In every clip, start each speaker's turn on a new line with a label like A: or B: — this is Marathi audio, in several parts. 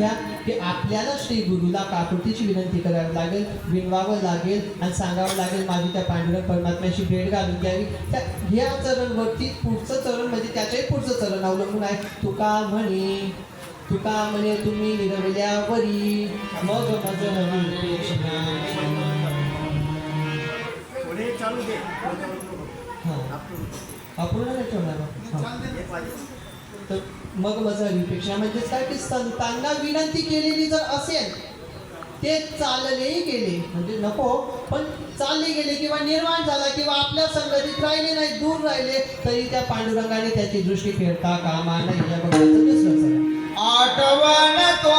A: घ्या की आपल्याला श्री गुरुला काकुतीची विनंती करावी लागेल विनवावं लागेल आणि सांगावं लागेल माझी त्या पांडुरंग परमात्म्याशी भेट घालून द्यावी त्या ह्या चरणवरती पुढचं चरण म्हणजे त्याच्याही पुढचं चरण अवलंबून आहे. तुका म्हणे तुका म्हणे तुम्ही निरवल्यावरी. मग मज हवी
B: पुढे चालू दे.
A: हां. अपूर्ण नाही ठेवणार तर मग माझं हवीपेक्षा म्हणजे काय की संतांना विनंती केलेली जर असेल ते चाललेही गेले. म्हणजे नको पण चालले गेले किंवा निर्माण झाला किंवा आपल्या संगतीत राहिले नाही दूर राहिले तरी त्या पांडुरंगाने त्याची दृष्टी फेरता कामा नाही या बघायचं दुसरं
C: आठवण तो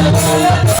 C: Thank you.